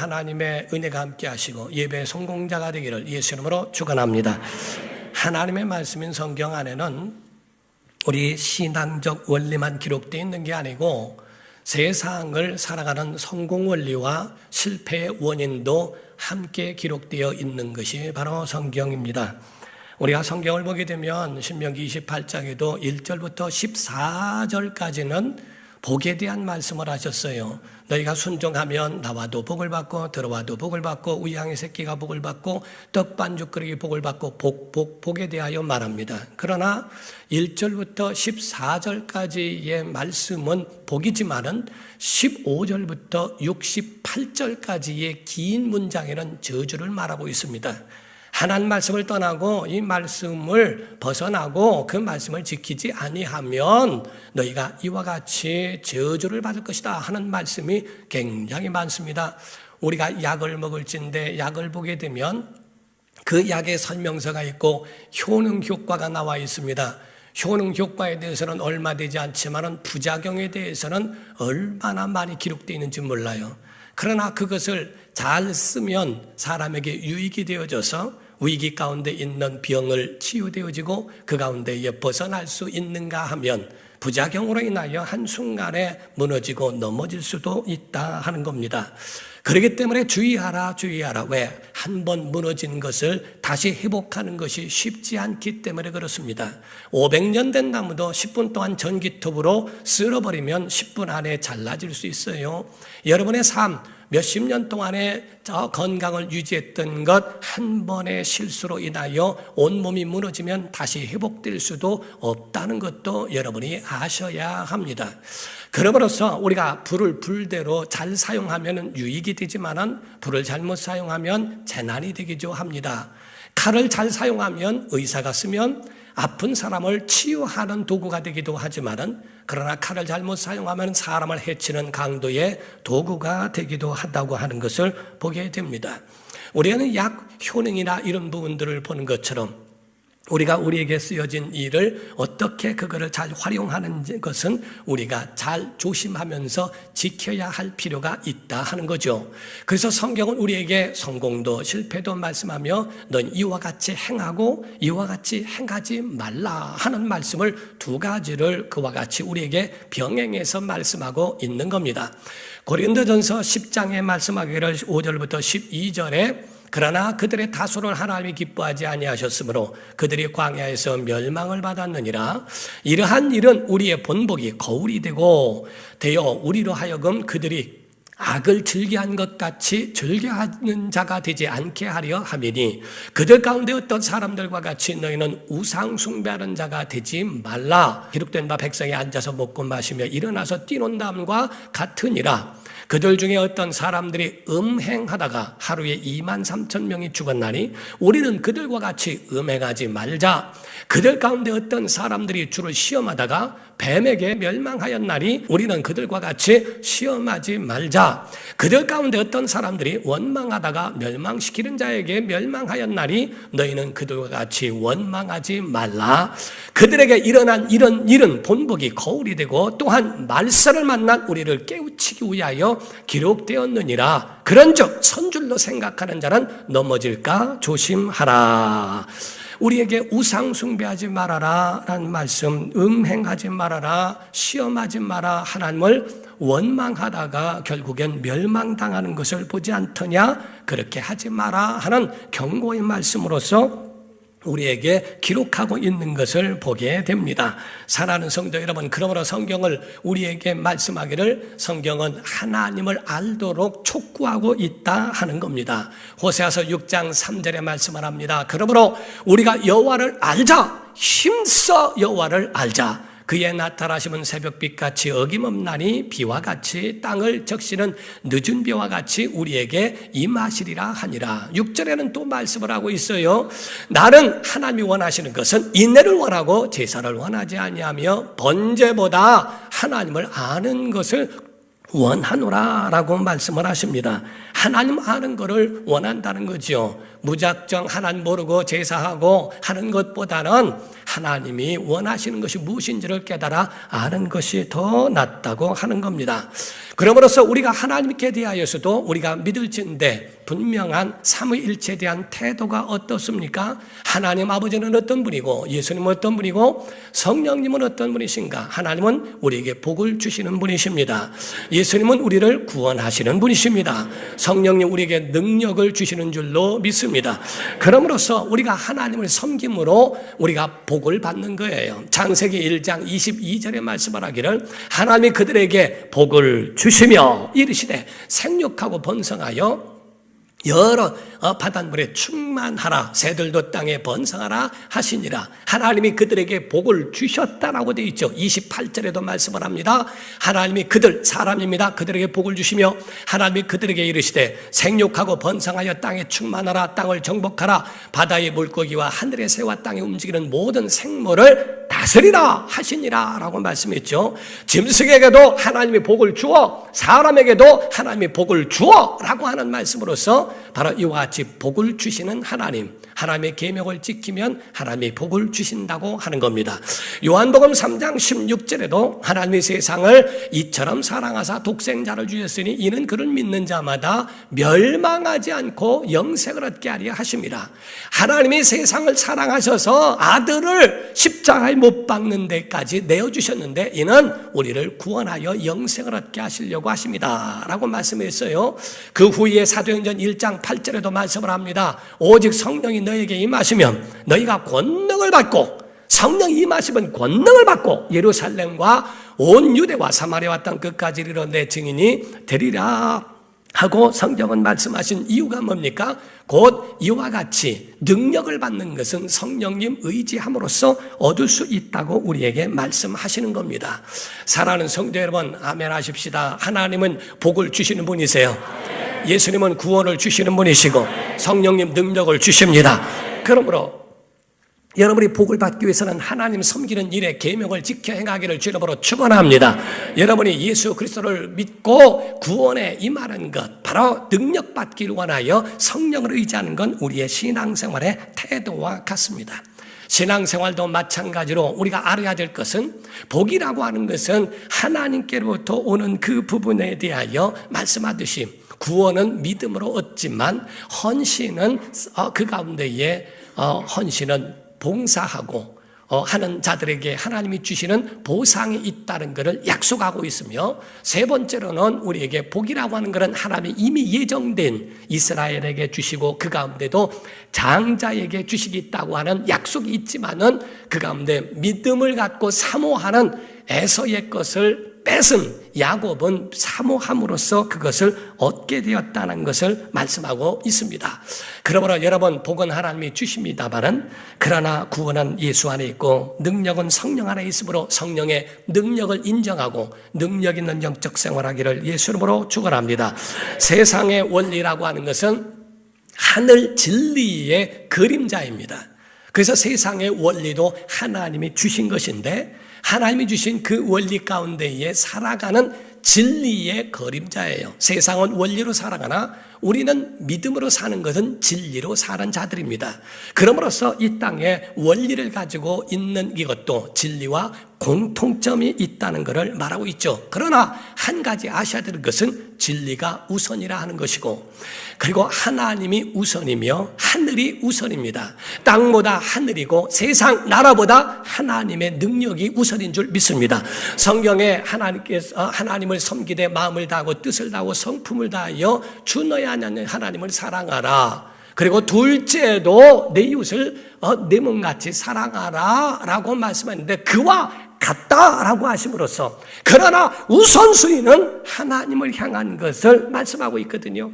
하나님의 은혜가 함께 하시고 예배 성공자가 되기를 예수 이름으로 축원합니다. 하나님의 말씀인 성경 안에는 우리 신앙적 원리만 기록되어 있는 게 아니고 세상을 살아가는 성공 원리와 실패의 원인도 함께 기록되어 있는 것이 바로 성경입니다. 우리가 성경을 보게 되면 신명기 28장에도 1절부터 14절까지는 복에 대한 말씀을 하셨어요. 너희가 순종하면 나와도 복을 받고 들어와도 복을 받고 우양의 새끼가 복을 받고 떡반죽거리기 복을 받고 복, 복, 복에 대하여 말합니다. 그러나 1절부터 14절까지의 말씀은 복이지만은 15절부터 68절까지의 긴 문장에는 저주를 말하고 있습니다. 하나님 말씀을 떠나고 이 말씀을 벗어나고 그 말씀을 지키지 아니하면 너희가 이와 같이 저주를 받을 것이다 하는 말씀이 굉장히 많습니다. 우리가 약을 먹을진데 약을 보게 되면 그 약의 설명서가 있고 효능 효과가 나와 있습니다. 효능 효과에 대해서는 얼마 되지 않지만 부작용에 대해서는 얼마나 많이 기록되어 있는지 몰라요. 그러나 그것을 잘 쓰면 사람에게 유익이 되어져서 위기 가운데 있는 병을 치유되어지고 그 가운데에 벗어날 수 있는가 하면 부작용으로 인하여 한순간에 무너지고 넘어질 수도 있다 하는 겁니다. 그렇기 때문에 주의하라, 주의하라. 왜? 한 번 무너진 것을 다시 회복하는 것이 쉽지 않기 때문에 그렇습니다. 500년 된 나무도 10분 동안 전기톱으로 쓸어버리면 10분 안에 잘라질 수 있어요. 여러분의 삶, 몇십 년 동안의 저 건강을 유지했던 것 한 번의 실수로 인하여 온몸이 무너지면 다시 회복될 수도 없다는 것도 여러분이 아셔야 합니다. 그러므로서 우리가 불을 불대로 잘 사용하면 유익이 되지만은 불을 잘못 사용하면 재난이 되기도 합니다. 칼을 잘 사용하면 의사가 쓰면 아픈 사람을 치유하는 도구가 되기도 하지만은 그러나 칼을 잘못 사용하면 사람을 해치는 강도의 도구가 되기도 한다고 하는 것을 보게 됩니다. 우리는 약 효능이나 이런 부분들을 보는 것처럼 우리가 우리에게 쓰여진 일을 어떻게 그거를 잘 활용하는 것은 우리가 잘 조심하면서 지켜야 할 필요가 있다 하는 거죠. 그래서 성경은 우리에게 성공도 실패도 말씀하며 넌 이와 같이 행하고 이와 같이 행하지 말라 하는 말씀을 두 가지를 그와 같이 우리에게 병행해서 말씀하고 있는 겁니다. 고린도전서 10장에 말씀하기를 5절부터 12절에 그러나 그들의 다수를 하나님이 기뻐하지 아니하셨으므로 그들이 광야에서 멸망을 받았느니라. 이러한 일은 우리의 본복이 거울이 되고 되어 우리로 하여금 그들이 악을 즐겨한 것 같이 즐겨하는 자가 되지 않게 하려 함이니 그들 가운데 어떤 사람들과 같이 너희는 우상 숭배하는 자가 되지 말라. 기록된 바 백성이 앉아서 먹고 마시며 일어나서 뛰논담과 같으니라 그들 중에 어떤 사람들이 음행하다가 하루에 2만 3천 명이 죽었나니 우리는 그들과 같이 음행하지 말자. 그들 가운데 어떤 사람들이 주를 시험하다가 뱀에게 멸망하였나니 우리는 그들과 같이 시험하지 말자. 그들 가운데 어떤 사람들이 원망하다가 멸망시키는 자에게 멸망하였나니 너희는 그들과 같이 원망하지 말라. 그들에게 일어난 이런 일은 본복이 거울이 되고 또한 말세를 만난 우리를 깨우치기 위하여 기록되었느니라. 그런즉 선줄로 생각하는 자는 넘어질까 조심하라. 우리에게 우상 숭배하지 말아라 라는 말씀, 음행하지 말아라, 시험하지 마라 하나님을 원망하다가 결국엔 멸망당하는 것을 보지 않더냐? 그렇게 하지 마라 하는 경고의 말씀으로서 우리에게 기록하고 있는 것을 보게 됩니다. 사랑하는 성도 여러분, 그러므로 성경을 우리에게 말씀하기를 성경은 하나님을 알도록 촉구하고 있다 하는 겁니다. 호세아서 6장 3절에 말씀을 합니다. 그러므로 우리가 여호와를 알자, 힘써 여호와를 알자. 그의 나타나심은 새벽빛 같이 어김없나니 비와 같이 땅을 적시는 늦은 비와 같이 우리에게 임하시리라 하니라. 6절에는 또 말씀을 하고 있어요. 나는 하나님이 원하시는 것은 인내를 원하고 제사를 원하지 아니하며 번제보다 하나님을 아는 것을 원하노라라고 말씀을 하십니다. 하나님 아는 것을 원한다는 거죠. 무작정 하나님 모르고 제사하고 하는 것보다는 하나님이 원하시는 것이 무엇인지를 깨달아 아는 것이 더 낫다고 하는 겁니다. 그러므로서 우리가 하나님께 대하여서도 우리가 믿을진데 분명한 삼위일체에 대한 태도가 어떻습니까? 하나님 아버지는 어떤 분이고 예수님은 어떤 분이고 성령님은 어떤 분이신가? 하나님은 우리에게 복을 주시는 분이십니다. 예수님은 우리를 구원하시는 분이십니다. 성령님 우리에게 능력을 주시는 줄로 믿습니다. 그러므로서 우리가 하나님을 섬김으로 우리가 복을 받는 거예요. 창세기 1장 22절에 말씀을 하기를 하나님이 그들에게 복을 주시며 이르시되 생육하고 번성하여 여러 어, 바닷물에 충만하라. 새들도 땅에 번성하라 하시니라. 하나님이 그들에게 복을 주셨다라고 되어 있죠. 28절에도 말씀을 합니다. 하나님이 그들 사람입니다. 그들에게 복을 주시며 하나님이 그들에게 이르시되 생육하고 번성하여 땅에 충만하라. 땅을 정복하라. 바다의 물고기와 하늘의 새와 땅에 움직이는 모든 생물을 다스리라 하시니라 라고 말씀했죠. 짐승에게도 하나님이 복을 주어 사람에게도 하나님이 복을 주어 라고 하는 말씀으로서 바로 이와 같이 복을 주시는 하나님, 하나님의 계명을 지키면 하나님이 복을 주신다고 하는 겁니다. 요한복음 3장 16절에도 하나님의 세상을 이처럼 사랑하사 독생자를 주셨으니 이는 그를 믿는 자마다 멸망하지 않고 영생을 얻게 하려 하십니다. 하나님이 세상을 사랑하셔서 아들을 십자가에 못 박는 데까지 내어 주셨는데 이는 우리를 구원하여 영생을 얻게 하시려고 하십니다. 라고 말씀했어요. 그 후에 사도행전 1장 8절에도 말씀을 합니다. 오직 성령이 너에게 임하시면 너희가 권능을 받고 성령 임하시면 권능을 받고 예루살렘과 온 유대와 사마리아와 땅 끝까지 이르러 내 증인이 되리라 하고 성경은 말씀하신 이유가 뭡니까? 곧 이와 같이 능력을 받는 것은 성령님 의지함으로써 얻을 수 있다고 우리에게 말씀하시는 겁니다. 사랑하는 성도 여러분, 아멘 하십시다. 하나님은 복을 주시는 분이세요. 예수님은 구원을 주시는 분이시고 성령님 능력을 주십니다. 그러므로 여러분이 복을 받기 위해서는 하나님 섬기는 일에 계명을 지켜 행하기를 주님으로 축원합니다. 여러분이 예수 그리스도를 믿고 구원에 임하는 것 바로 능력 받기를 원하여 성령을 의지하는 건 우리의 신앙생활의 태도와 같습니다. 신앙생활도 마찬가지로 우리가 알아야 될 것은 복이라고 하는 것은 하나님께로부터 오는 그 부분에 대하여 말씀하듯이 구원은 믿음으로 얻지만 헌신은 어, 그 가운데에 어, 헌신은 봉사하고 어, 하는 자들에게 하나님이 주시는 보상이 있다는 것을 약속하고 있으며 세 번째로는 우리에게 복이라고 하는 것은 하나님이 이미 예정된 이스라엘에게 주시고 그 가운데도 장자에게 주시기 있다고 하는 약속이 있지만은 그 가운데 믿음을 갖고 사모하는 에서의 것을 뺏은 야곱은 사모함으로써 그것을 얻게 되었다는 것을 말씀하고 있습니다. 그러므로 여러분 복은 하나님이 주십니다만은 그러나 구원은 예수 안에 있고 능력은 성령 안에 있으므로 성령의 능력을 인정하고 능력 있는 영적 생활하기를 예수님으로 축원합니다. 세상의 원리라고 하는 것은 하늘 진리의 그림자입니다. 그래서 세상의 원리도 하나님이 주신 것인데 하나님이 주신 그 원리 가운데에 살아가는 진리의 그림자예요. 세상은 원리로 살아가나 우리는 믿음으로 사는 것은 진리로 사는 자들입니다. 그러므로써 이 땅에 원리를 가지고 있는 이것도 진리와 공통점이 있다는 것을 말하고 있죠. 그러나 한 가지 아셔야 될 것은 진리가 우선이라 하는 것이고 그리고 하나님이 우선이며 하늘이 우선입니다. 땅보다 하늘이고 세상 나라보다 하나님의 능력이 우선인 줄 믿습니다. 성경에 하나님께서 하나님을 섬기되 마음을 다하고 뜻을 다하고 성품을 다하여 주 너의 하나님을 사랑하라. 그리고 둘째도 내 이웃을 어, 내 몸같이 사랑하라 라고 말씀했는데 그와 같다라고 하심으로써 그러나 우선순위는 하나님을 향한 것을 말씀하고 있거든요.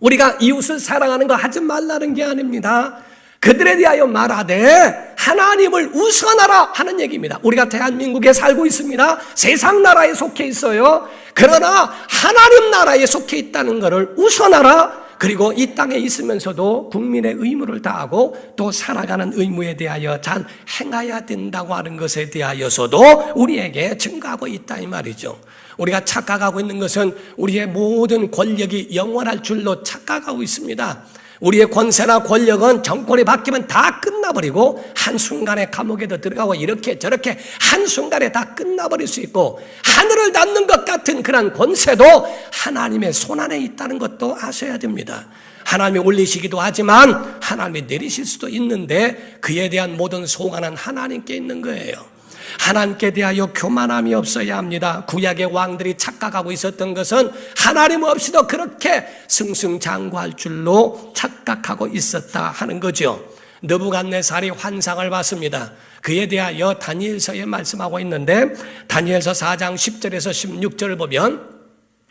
우리가 이웃을 사랑하는 거 하지 말라는 게 아닙니다. 그들에 대하여 말하되 하나님을 우선하라 하는 얘기입니다. 우리가 대한민국에 살고 있습니다. 세상 나라에 속해 있어요. 그러나 하나님 나라에 속해 있다는 것을 우선하라 그리고 이 땅에 있으면서도 국민의 의무를 다하고 또 살아가는 의무에 대하여 잘 행해야 된다고 하는 것에 대하여서도 우리에게 증가하고 있다 이 말이죠. 우리가 착각하고 있는 것은 우리의 모든 권력이 영원할 줄로 착각하고 있습니다. 우리의 권세나 권력은 정권이 바뀌면 다 끝나버리고 한순간에 감옥에도 들어가고 이렇게 저렇게 한순간에 다 끝나버릴 수 있고 하늘을 닫는 것 같은 그런 권세도 하나님의 손안에 있다는 것도 아셔야 됩니다. 하나님이 올리시기도 하지만 하나님이 내리실 수도 있는데 그에 대한 모든 소관은 하나님께 있는 거예요. 하나님께 대하여 교만함이 없어야 합니다. 구약의 왕들이 착각하고 있었던 것은 하나님 없이도 그렇게 승승장구할 줄로 착각하고 있었다 하는 거죠. 느부갓네살이 환상을 봤습니다. 그에 대하여 다니엘서에 말씀하고 있는데 다니엘서 4장 10절에서 16절을 보면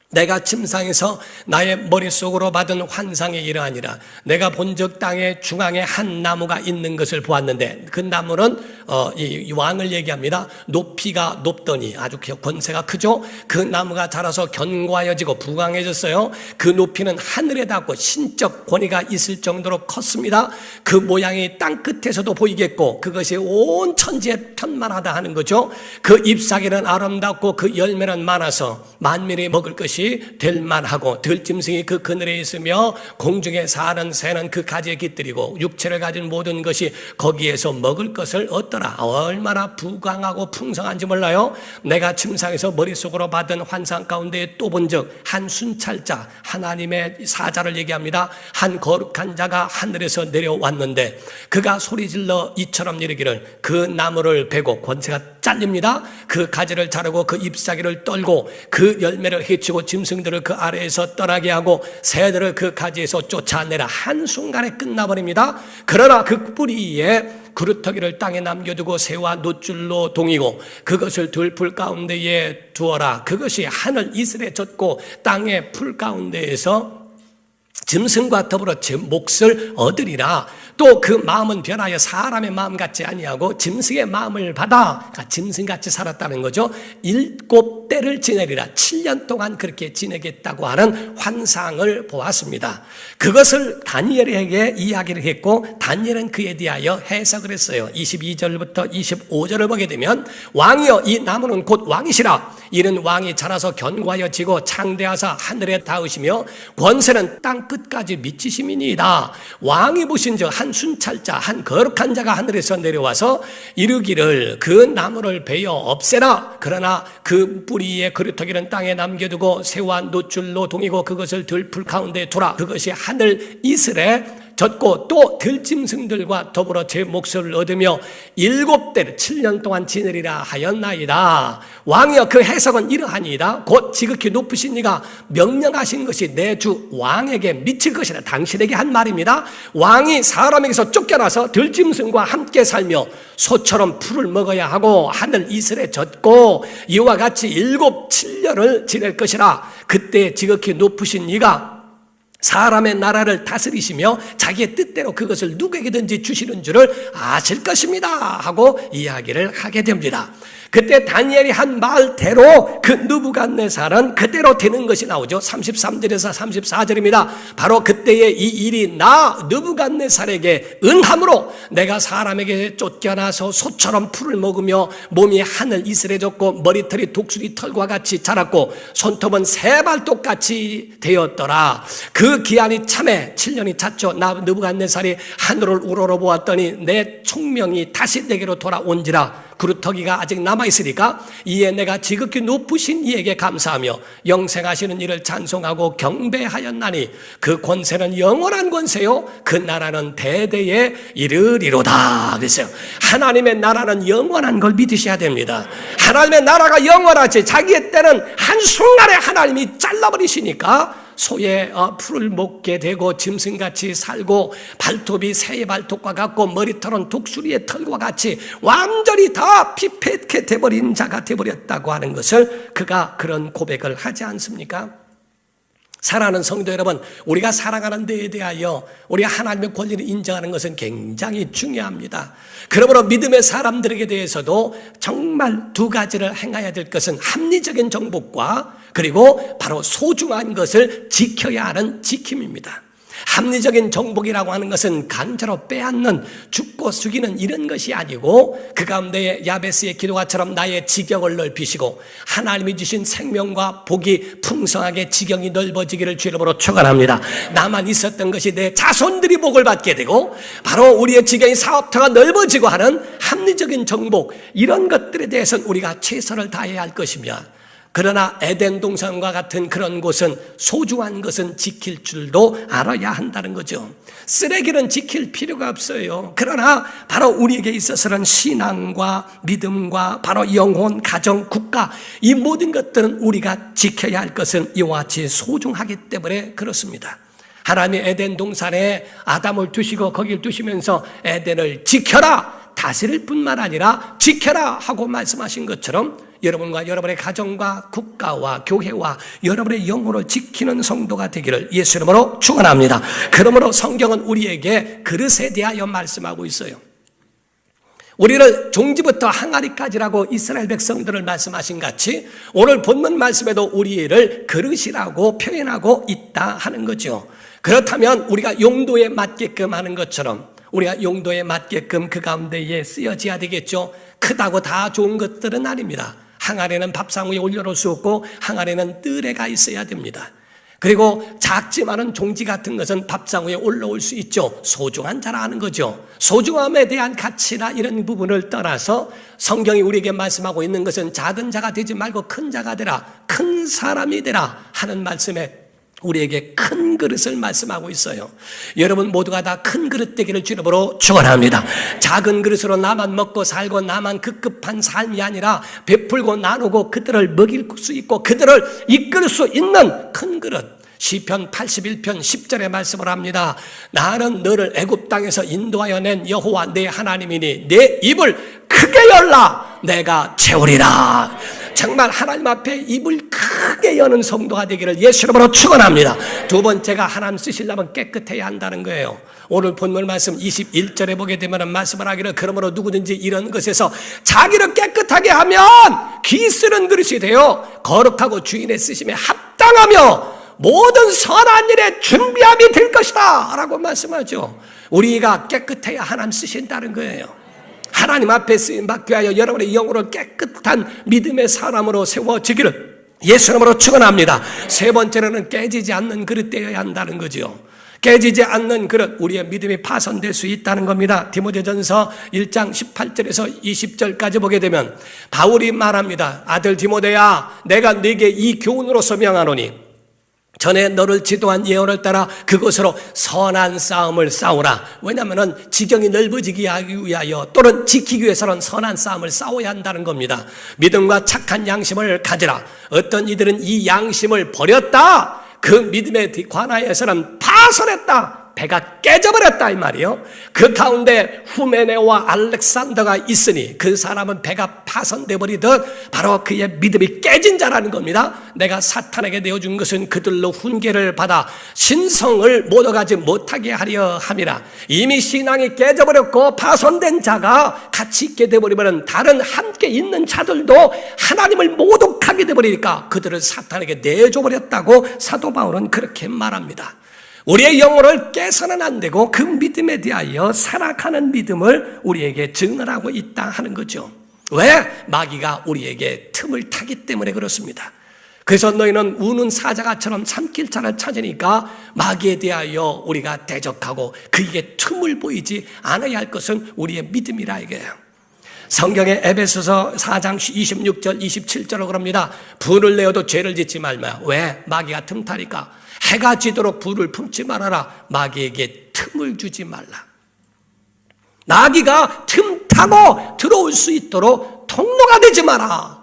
내가 침상에서 나의 머릿속으로 받은 환상이 이러하니라. 내가 본적 땅의 중앙에 한 나무가 있는 것을 보았는데 그 나무는 어, 이 왕을 얘기합니다. 높이가 높더니 아주 권세가 크죠. 그 나무가 자라서 견고하여지고 부강해졌어요. 그 높이는 하늘에 닿고 신적 권위가 있을 정도로 컸습니다. 그 모양이 땅 끝에서도 보이겠고 그것이 온 천지에 편만하다 하는 거죠. 그 잎사귀는 아름답고 그 열매는 많아서 만민이 먹을 것이 될 만하고 들짐승이 그 그늘에 있으며 공중에 사는 새는 그 가지에 깃들이고 육체를 가진 모든 것이 거기에서 먹을 것을 얻더라. 얼마나 부강하고 풍성한지 몰라요. 내가 침상에서 머릿속으로 받은 환상 가운데 또본적한 순찰자 하나님의 사자를 얘기합니다. 한 거룩한 자가 하늘에서 내려왔는데 그가 소리질러 이처럼 이르기를 그 나무를 베고 권세가 잘립니다. 그 가지를 자르고 그 잎사귀를 떨고 그 열매를 해치고 짐승들을 그 아래에서 떠나게 하고 새들을 그 가지에서 쫓아내라 한순간에 끝나버립니다. 그러나 그 뿌리에 그루터기를 땅에 남겨두고 새와 노줄로 동이고 그것을 들풀 가운데에 두어라. 그것이 하늘 이슬에 젖고 땅의 풀 가운데에서 짐승과 더불어 제 몫을 얻으리라. 또 그 마음은 변하여 사람의 마음 같지 아니하고 짐승의 마음을 받아 그러니까 짐승같이 살았다는 거죠. 일곱 때를 지내리라. 7년 동안 그렇게 지내겠다고 하는 환상을 보았습니다. 그것을 다니엘에게 이야기를 했고 다니엘은 그에 대하여 해석을 했어요. 22절부터 25절을 보게 되면 왕이여 이 나무는 곧 왕이시라. 이는 왕이 자라서 견고하여 지고 창대하사 하늘에 닿으시며 권세는 땅끝 까지 미치심이니이다. 왕이 보신 적한 순찰자 한 거룩한 자가 하늘에서 내려와서 이르기를 그 나무를 베어 없애라. 그러나 그 뿌리에 그루터기는 땅에 남겨두고 새와 노줄로 동이고 그것을 들풀 가운데 두라. 그것이 하늘 이슬에 젖고 또 들짐승들과 더불어 제 몫을 얻으며 일곱 대를 7년 동안 지내리라 하였나이다. 왕이여 그 해석은 이러하니이다. 곧 지극히 높으신 이가 명령하신 것이 내 주 왕에게 미칠 것이라 당신에게 한 말입니다. 왕이 사람에게서 쫓겨나서 들짐승과 함께 살며 소처럼 풀을 먹어야 하고 하늘 이슬에 젖고 이와 같이 일곱 7년을 지낼 것이라 그때 지극히 높으신 이가 사람의 나라를 다스리시며 자기의 뜻대로 그것을 누구에게든지 주시는 줄을 아실 것입니다. 하고 이야기를 하게 됩니다. 그때 다니엘이 한 말대로 그 느부갓네살은 그대로 되는 것이 나오죠. 33절에서 34절입니다. 바로 그때의 이 일이 나 느부갓네살에게 은함으로 내가 사람에게 쫓겨나서 소처럼 풀을 먹으며 몸이 하늘 이슬해졌고 머리털이 독수리 털과 같이 자랐고 손톱은 세발톱 같이 되었더라. 그 기한이 참에 7년이 찼죠. 나 느부갓네살이 하늘을 우러러 보았더니 내 총명이 다시 내게로 돌아온지라. 그루터기가 아직 남아있으니까 이에 내가 지극히 높으신 이에게 감사하며 영생하시는 이를 찬송하고 경배하였나니 그 권세는 영원한 권세요. 그 나라는 대대에 이르리로다. 그랬어요. 하나님의 나라는 영원한 걸 믿으셔야 됩니다. 하나님의 나라가 영원하지 자기의 때는 한순간에 하나님이 잘라버리시니까 소의 어, 풀을 먹게 되고 짐승같이 살고 발톱이 새의 발톱과 같고 머리털은 독수리의 털과 같이 완전히 다 피폐케 돼버린 자가 돼버렸다고 하는 것을 그가 그런 고백을 하지 않습니까? 사랑하는 성도 여러분, 우리가 살아가는 데에 대하여 우리 하나님의 권리를 인정하는 것은 굉장히 중요합니다. 그러므로 믿음의 사람들에게 대해서도 정말 두 가지를 행해야 될 것은 합리적인 정복과 그리고 바로 소중한 것을 지켜야 하는 지킴입니다. 합리적인 정복이라고 하는 것은 강제로 빼앗는 죽고 죽이는 이런 것이 아니고 그 가운데 야베스의 기도가처럼 나의 지경을 넓히시고 하나님이 주신 생명과 복이 풍성하게 지경이 넓어지기를 주이름으로 축원합니다. 나만 있었던 것이 내 자손들이 복을 받게 되고 바로 우리의 지경이 사업터가 넓어지고 하는 합리적인 정복 이런 것들에 대해서는 우리가 최선을 다해야 할 것이며 그러나 에덴 동산과 같은 그런 곳은 소중한 것은 지킬 줄도 알아야 한다는 거죠. 쓰레기는 지킬 필요가 없어요. 그러나 바로 우리에게 있어서는 신앙과 믿음과 바로 영혼, 가정, 국가 이 모든 것들은 우리가 지켜야 할 것은 이와 같이 소중하기 때문에 그렇습니다. 하나님이 에덴 동산에 아담을 두시고 거기를 두시면서 에덴을 지켜라 다스릴 뿐만 아니라 지켜라 하고 말씀하신 것처럼 여러분과 여러분의 가정과 국가와 교회와 여러분의 영혼을 지키는 성도가 되기를 예수 이름으로 축원합니다. 그러므로 성경은 우리에게 그릇에 대하여 말씀하고 있어요. 우리를 종지부터 항아리까지라고 이스라엘 백성들을 말씀하신 같이 오늘 본문 말씀에도 우리를 그릇이라고 표현하고 있다 하는 거죠. 그렇다면 우리가 용도에 맞게끔 하는 것처럼 우리가 용도에 맞게끔 그 가운데에 쓰여져야 되겠죠. 크다고 다 좋은 것들은 아닙니다. 항아리는 밥상 위에 올려놓을 수 없고 항아리는 뜰에 가 있어야 됩니다. 그리고 작지만은 종지 같은 것은 밥상 위에 올라올 수 있죠. 소중한 자라는 거죠. 소중함에 대한 가치나 이런 부분을 떠나서 성경이 우리에게 말씀하고 있는 것은 작은 자가 되지 말고 큰 자가 되라. 큰 사람이 되라. 하는 말씀에 우리에게 큰 그릇을 말씀하고 있어요. 여러분 모두가 다 큰 그릇 되기를 주님으로 축원합니다. 작은 그릇으로 나만 먹고 살고 나만 급급한 삶이 아니라 베풀고 나누고 그들을 먹일 수 있고 그들을 이끌 수 있는 큰 그릇. 시편 81편 10절에 말씀을 합니다. 나는 너를 애굽 땅에서 인도하여 낸 여호와 내 하나님이니 내 입을 크게 열라 내가 채우리라. 정말 하나님 앞에 입을 크게 여는 성도가 되기를 예수 이름으로 축원합니다. 두 번째가 하나님 쓰시려면 깨끗해야 한다는 거예요. 오늘 본문 말씀 21절에 보게 되면 말씀을 하기를 그러므로 누구든지 이런 것에서 자기를 깨끗하게 하면 기 쓰는 그릇이 되어 거룩하고 주인의 쓰심에 합당하며 모든 선한 일에 준비함이 될 것이다 라고 말씀하죠. 우리가 깨끗해야 하나님 쓰신다는 거예요. 하나님 앞에 쓰임 받게 하여 여러분의 영으로 깨끗한 믿음의 사람으로 세워지기를 예수님으로 축원합니다. 세 번째로는 깨지지 않는 그릇 되어야 한다는 거죠. 깨지지 않는 그릇 우리의 믿음이 파손될 수 있다는 겁니다. 디모데전서 1장 18절에서 20절까지 보게 되면 바울이 말합니다. 아들 디모데야 내가 네게 이 교훈으로서 명하노니 전에 너를 지도한 예언을 따라 그것으로 선한 싸움을 싸우라. 왜냐하면 지경이 넓어지기 위하여 또는 지키기 위해서는 선한 싸움을 싸워야 한다는 겁니다. 믿음과 착한 양심을 가지라. 어떤 이들은 이 양심을 버렸다. 그 믿음에 관하여서는 파손했다. 배가 깨져버렸다 이 말이요. 그 가운데 후메네와 알렉산더가 있으니 그 사람은 배가 파손돼 버리듯 바로 그의 믿음이 깨진 자라는 겁니다. 내가 사탄에게 내어준 것은 그들로 훈계를 받아 신성을 못 얻어가지 못하게 하려 함이라. 이미 신앙이 깨져버렸고 파손된 자가 같이 있게 돼버리면 다른 함께 있는 자들도 하나님을 모독하게 돼버리니까 그들을 사탄에게 내줘버렸다고 사도 바울은 그렇게 말합니다. 우리의 영혼을 깨서는 안 되고 그 믿음에 대하여 살아가는 믿음을 우리에게 증언하고 있다 하는 거죠. 왜? 마귀가 우리에게 틈을 타기 때문에 그렇습니다. 그래서 너희는 우는 사자가처럼 참길자를 찾으니까 마귀에 대하여 우리가 대적하고 그에게 틈을 보이지 않아야 할 것은 우리의 믿음이라 이거예요. 성경의 에베소서 4장 26절 27절로 그럽니다. 분을 내어도 죄를 짓지 말마. 왜? 마귀가 틈타니까. 해가 지도록 불을 품지 말아라. 마귀에게 틈을 주지 말라. 나귀가 틈 타고 들어올 수 있도록 통로가 되지 마라.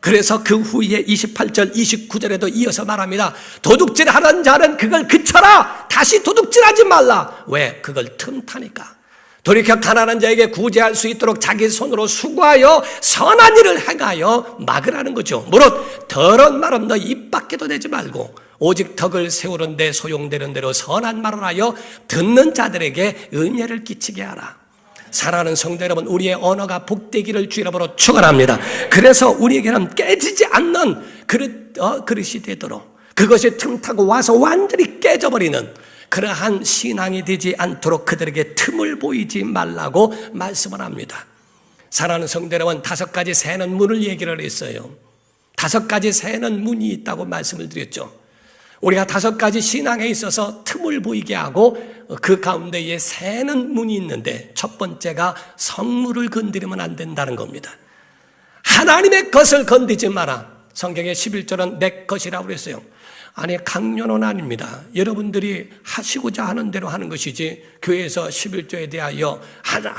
그래서 그 후에 28절, 29절에도 이어서 말합니다. 도둑질 하는 자는 그걸 그쳐라! 다시 도둑질 하지 말라! 왜? 그걸 틈 타니까. 돌이켜 가난한 자에게 구제할 수 있도록 자기 손으로 수고하여 선한 일을 행하여 막으라는 거죠. 무릇 더러운 말은 너입 밖에도 내지 말고 오직 덕을 세우는데 소용되는 대로 선한 말을 하여 듣는 자들에게 은혜를 끼치게 하라. 사랑하는 성도 여러분, 우리의 언어가 복되기를 주이름으로 축원합니다. 그래서 우리에게는 깨지지 않는 그릇 어, 그릇이 되도록 그것이 틈타고 와서 완전히 깨져버리는 그러한 신앙이 되지 않도록 그들에게 틈을 보이지 말라고 말씀을 합니다. 사랑하는 성도 여러분, 다섯 가지 새는 문을 얘기를 했어요. 다섯 가지 새는 문이 있다고 말씀을 드렸죠. 우리가 다섯 가지 신앙에 있어서 틈을 보이게 하고 그 가운데에 새는 문이 있는데 첫 번째가 성물을 건드리면 안 된다는 겁니다. 하나님의 것을 건드지 마라. 성경의 11절은 내 것이라고 그랬어요. 아니, 강요는 아닙니다. 여러분들이 하시고자 하는 대로 하는 것이지, 교회에서 11조에 대하여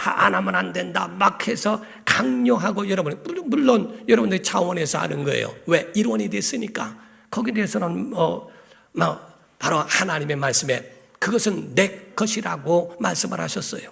안 하면 안 된다, 막 해서 강요하고 여러분, 물론 여러분들이 차원에서 하는 거예요. 왜? 일원이 됐으니까. 거기에 대해서는, 어, 뭐, 바로 하나님의 말씀에 그것은 내 것이라고 말씀을 하셨어요.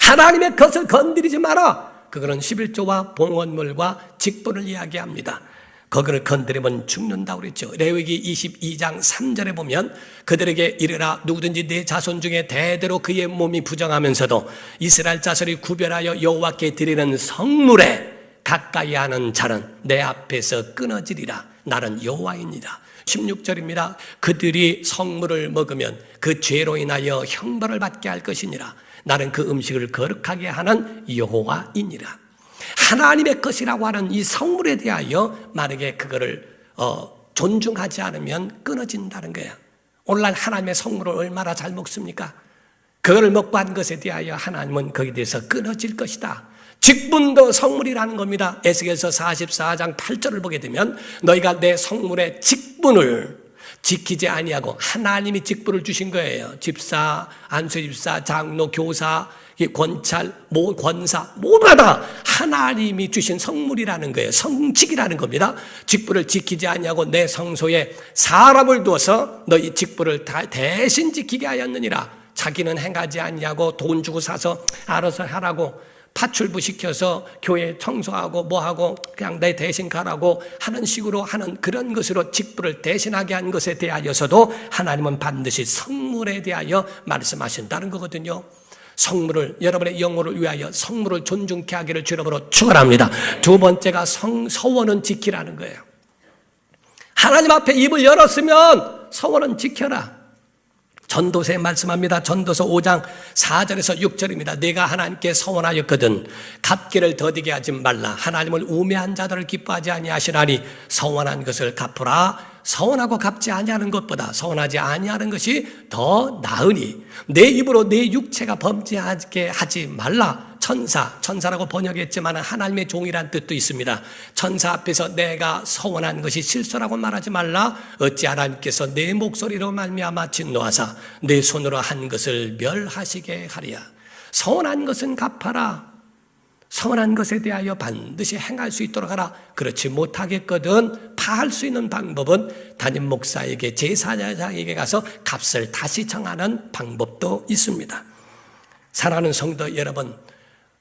하나님의 것을 건드리지 마라. 그거는 11조와 봉헌물과 직분을 이야기합니다. 거기를 건드리면 죽는다고 그랬죠. 레위기 22장 3절에 보면 그들에게 이르라 누구든지 내 자손 중에 대대로 그의 몸이 부정하면서도 이스라엘 자손이 구별하여 여호와께 드리는 성물에 가까이 하는 자는 내 앞에서 끊어지리라. 나는 여호와입니다. 16절입니다. 그들이 성물을 먹으면 그 죄로 인하여 형벌을 받게 할 것이니라. 나는 그 음식을 거룩하게 하는 여호와이니라. 하나님의 것이라고 하는 이 성물에 대하여 만약에 그거를 어, 존중하지 않으면 끊어진다는 거예요. 오늘날 하나님의 성물을 얼마나 잘 먹습니까? 그거를 먹고 한 것에 대하여 하나님은 거기에 대해서 끊어질 것이다. 직분도 성물이라는 겁니다. 에스겔서 44장 8절을 보게 되면 너희가 내 성물의 직분을 지키지 아니하고 하나님이 직분을 주신 거예요. 집사, 안수집사, 장로, 교사, 권찰, 모 권사 모두가 다 하나님이 주신 성물이라는 거예요. 성직이라는 겁니다. 직분을 지키지 아니하고 내 성소에 사람을 두어서 너희 직분을 대신 지키게 하였느니라. 자기는 행하지 아니하고 돈 주고 사서 알아서 하라고 파출부 시켜서 교회 청소하고 뭐하고 그냥 내 대신 가라고 하는 식으로 하는 그런 것으로 직분을 대신하게 한 것에 대하여서도 하나님은 반드시 성물에 대하여 말씀하신다는 거거든요. 성물을 여러분의 영혼을 위하여 성물을 존중케 하기를 주름으로 축원합니다. 두 번째가 성 서원은 지키라는 거예요. 하나님 앞에 입을 열었으면 서원은 지켜라. 전도서에 말씀합니다. 전도서 5장 4절에서 6절입니다. 내가 하나님께 서원하였거든 갚기를 더디게 하지 말라. 하나님을 우매한 자들을 기뻐하지 아니하시나니 서원한 것을 갚으라. 서원하고 갚지 아니하는 것보다 서원하지 아니하는 것이 더 나으니 내 입으로 내 육체가 범죄하게 하지 말라. 천사, 천사라고 번역했지만 하나님의 종이란 뜻도 있습니다. 천사 앞에서 내가 서원한 것이 실수라고 말하지 말라. 어찌 하나님께서 내 목소리로 말미암아 진노하사 내 손으로 한 것을 멸하시게 하리야. 서원한 것은 갚아라. 서원한 것에 대하여 반드시 행할 수 있도록 하라. 그렇지 못하겠거든 파할 수 있는 방법은 담임 목사에게 제사장에게 가서 값을 다시 정하는 방법도 있습니다. 사랑하는 성도 여러분,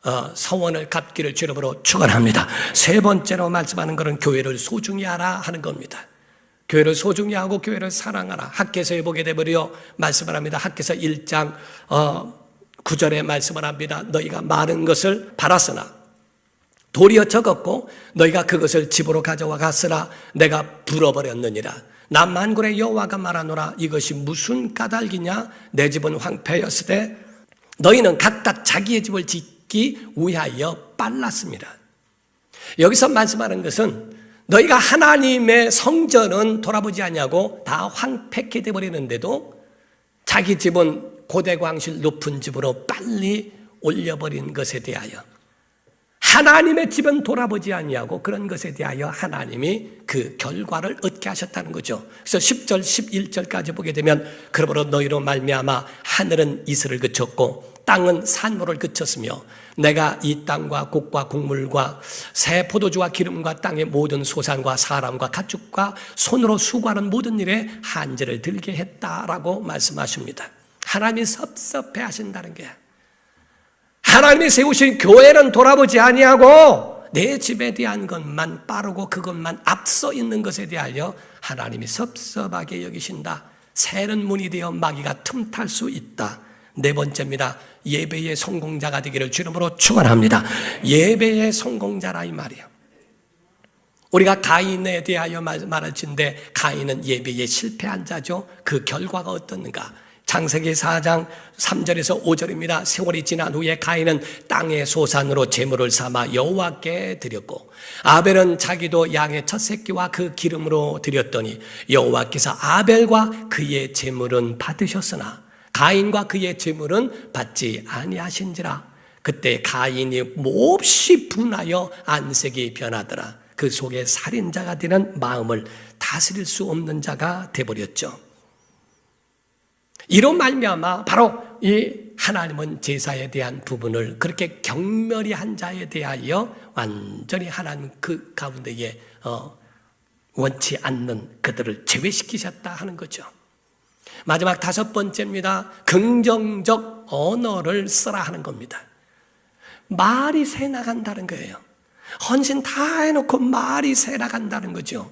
어, 서원을 갚기를 주름으로 축원합니다. 세 번째로 말씀하는 것은 교회를 소중히 하라 하는 겁니다. 교회를 소중히 하고 교회를 사랑하라. 학계서에 보게 되버려 말씀을 합니다. 학계서 1장 어, 9절에 말씀을 합니다. 너희가 많은 것을 바랐으나 도리어 적었고 너희가 그것을 집으로 가져와 갔으나 내가 불어버렸느니라. 나 만군의 여호와가 말하노라 이것이 무슨 까닭이냐 내 집은 황폐였을 때 너희는 각각 자기의 집을 짓 짓기 위하여 빨랐습니다. 여기서 말씀하는 것은 너희가 하나님의 성전은 돌아보지 않냐고 다 황폐케 되버리는데도 자기 집은 고대광실 높은 집으로 빨리 올려버린 것에 대하여 하나님의 집은 돌아보지 아니하고 그런 것에 대하여 하나님이 그 결과를 얻게 하셨다는 거죠. 그래서 10절, 11절까지 보게 되면 그러므로 너희로 말미암아 하늘은 이슬을 그쳤고 땅은 산물을 그쳤으며 내가 이 땅과 곡과 곡물과 새 포도주와 기름과 땅의 모든 소산과 사람과 가축과 손으로 수고하는 모든 일에 한지를 들게 했다라고 말씀하십니다. 하나님이 섭섭해 하신다는 게 하나님이 세우신 교회는 돌아보지 아니하고 내 집에 대한 것만 빠르고 그것만 앞서 있는 것에 대하여 하나님이 섭섭하게 여기신다. 새는 문이 되어 마귀가 틈탈 수 있다. 네 번째입니다. 예배의 성공자가 되기를 주름으로 축원합니다. 예배의 성공자라 이 말이에요. 우리가 가인에 대하여 말- 말할진데 가인은 예배에 실패한 자죠. 그 결과가 어떻는가? 창세기 4장 3절에서 5절입니다. 세월이 지난 후에 가인은 땅의 소산으로 제물을 삼아 여호와께 드렸고 아벨은 자기도 양의 첫 새끼와 그 기름으로 드렸더니 여호와께서 아벨과 그의 제물은 받으셨으나 가인과 그의 제물은 받지 아니하신지라. 그때 가인이 몹시 분하여 안색이 변하더라. 그 속에 살인자가 되는 마음을 다스릴 수 없는 자가 되버렸죠. 이로 말미암아 바로 이 하나님은 제사에 대한 부분을 그렇게 경멸히 한 자에 대하여 완전히 하나님 그 가운데에 어, 원치 않는 그들을 제외시키셨다 하는 거죠. 마지막 다섯 번째입니다. 긍정적 언어를 쓰라 하는 겁니다. 말이 새 나간다는 거예요. 헌신 다 해놓고 말이 새 나간다는 거죠.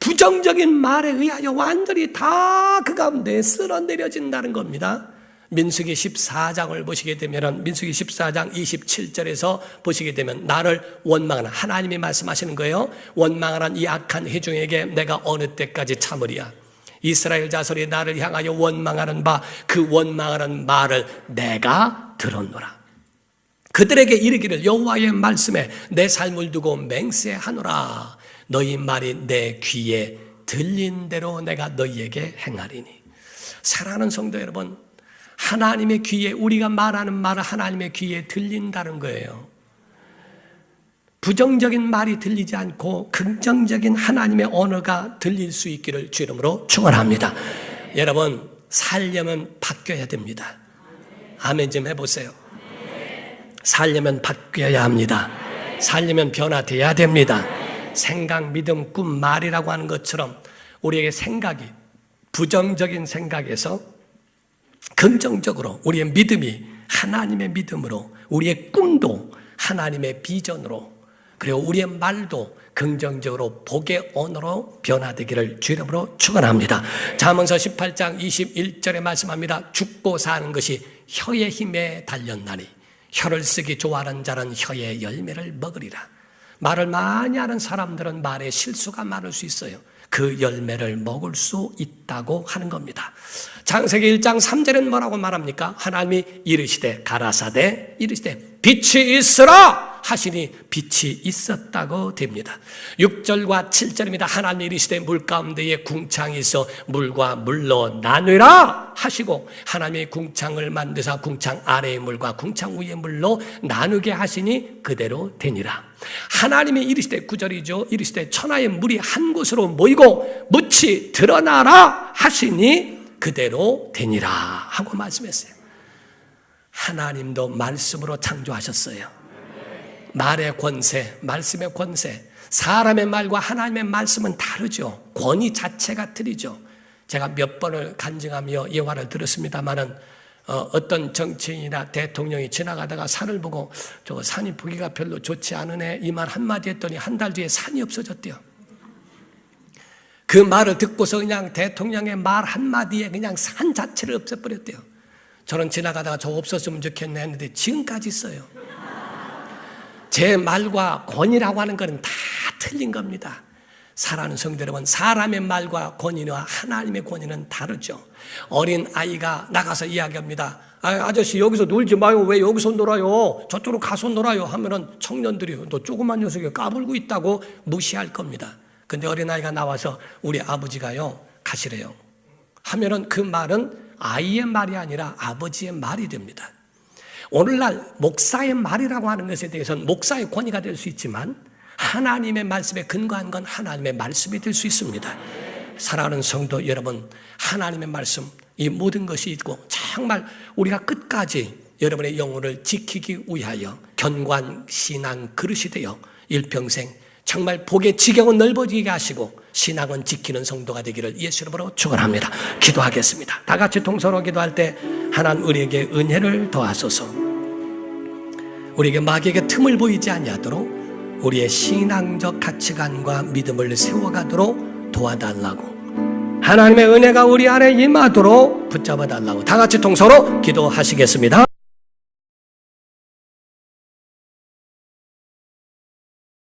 부정적인 말에 의하여 완전히 다 그 가운데 쓸어내려진다는 겁니다. 민수기 14장을 보시게 되면 민수기 14장 27절에서 보시게 되면 나를 원망하는 하나님이 말씀하시는 거예요. 원망하는 이 악한 회중에게 내가 어느 때까지 참으리야. 이스라엘 자손이 나를 향하여 원망하는 바 그 원망하는 말을 내가 들었노라. 그들에게 이르기를 여호와의 말씀에 내 삶을 두고 맹세하노라. 너희 말이 내 귀에 들린 대로 내가 너희에게 행하리니. 사랑하는 성도 여러분, 하나님의 귀에 우리가 말하는 말을 하나님의 귀에 들린다는 거예요. 부정적인 말이 들리지 않고 긍정적인 하나님의 언어가 들릴 수 있기를 주 이름으로 축원합니다. 여러분 살려면 바뀌어야 됩니다. 아멘 좀 해보세요. 살려면 바뀌어야 합니다. 살려면 변화돼야 됩니다. 생각, 믿음, 꿈, 말이라고 하는 것처럼 우리에게 생각이 부정적인 생각에서 긍정적으로 우리의 믿음이 하나님의 믿음으로 우리의 꿈도 하나님의 비전으로 그리고 우리의 말도 긍정적으로 복의 언어로 변화되기를 주 이름으로 축원합니다. 잠언서 18장 21절에 말씀합니다. 죽고 사는 것이 혀의 힘에 달렸나니 혀를 쓰기 좋아하는 자는 혀의 열매를 먹으리라. 말을 많이 하는 사람들은 말에 실수가 많을 수 있어요. 그 열매를 먹을 수 있다고 하는 겁니다. 창세기 1장 3절은 뭐라고 말합니까? 하나님이 이르시되 가라사대 이르시되 빛이 있으라 하시니 빛이 있었다고 됩니다. 6절과 7절입니다. 하나님 이르시되 물 가운데에 궁창이 있어 물과 물로 나누라 하시고 하나님이 궁창을 만드사 궁창 아래의 물과 궁창 위의 물로 나누게 하시니 그대로 되니라. 하나님이 이르시되 구절이죠. 이르시되 천하의 물이 한 곳으로 모이고 묻이 드러나라 하시니 그대로 되니라 하고 말씀했어요. 하나님도 말씀으로 창조하셨어요. 말의 권세, 말씀의 권세. 사람의 말과 하나님의 말씀은 다르죠. 권위 자체가 틀리죠. 제가 몇 번을 간증하며 예화를 들었습니다만은 어, 떤 정치인이나 대통령이 지나가다가 산을 보고 저 산이 보기가 별로 좋지 않으네 이 말 한마디 했더니 한 달 뒤에 산이 없어졌대요. 그 말을 듣고서 그냥 대통령의 말 한마디에 그냥 산 자체를 없애버렸대요. 저는 지나가다가 저 없었으면 좋겠네 했는데 지금까지 있어요. 제 말과 권위라고 하는 것은 다 틀린 겁니다. 사랑하는 성도 여러분, 사람의 말과 권위와 하나님의 권위는 다르죠. 어린 아이가 나가서 이야기합니다. 아, 저씨 여기서 놀지 마요. 왜 여기서 놀아요? 저쪽으로 가서 놀아요. 하면은 청년들이 너 조그만 녀석이 까불고 있다고 무시할 겁니다. 근데 어린 아이가 나와서 우리 아버지가요, 가시래요. 하면은 그 말은 아이의 말이 아니라 아버지의 말이 됩니다. 오늘날 목사의 말이라고 하는 것에 대해서는 목사의 권위가 될 수 있지만 하나님의 말씀에 근거한 건 하나님의 말씀이 될 수 있습니다. 사랑하는 성도 여러분, 하나님의 말씀, 이 모든 것이 있고 정말 우리가 끝까지 여러분의 영혼을 지키기 위하여 견관 신앙 그릇이 되어 일평생 정말 복의 지경은 넓어지게 하시고 신앙은 지키는 성도가 되기를 예수 이름으로 축원합니다. 기도하겠습니다. 다 같이 동서로 기도할 때 하나님 우리에게 은혜를 더하소서. 우리에게 마귀에게 틈을 보이지 아니하도록 우리의 신앙적 가치관과 믿음을 세워가도록 도와달라고 하나님의 은혜가 우리 안에 임하도록 붙잡아 달라고 다 같이 동서로 기도하시겠습니다.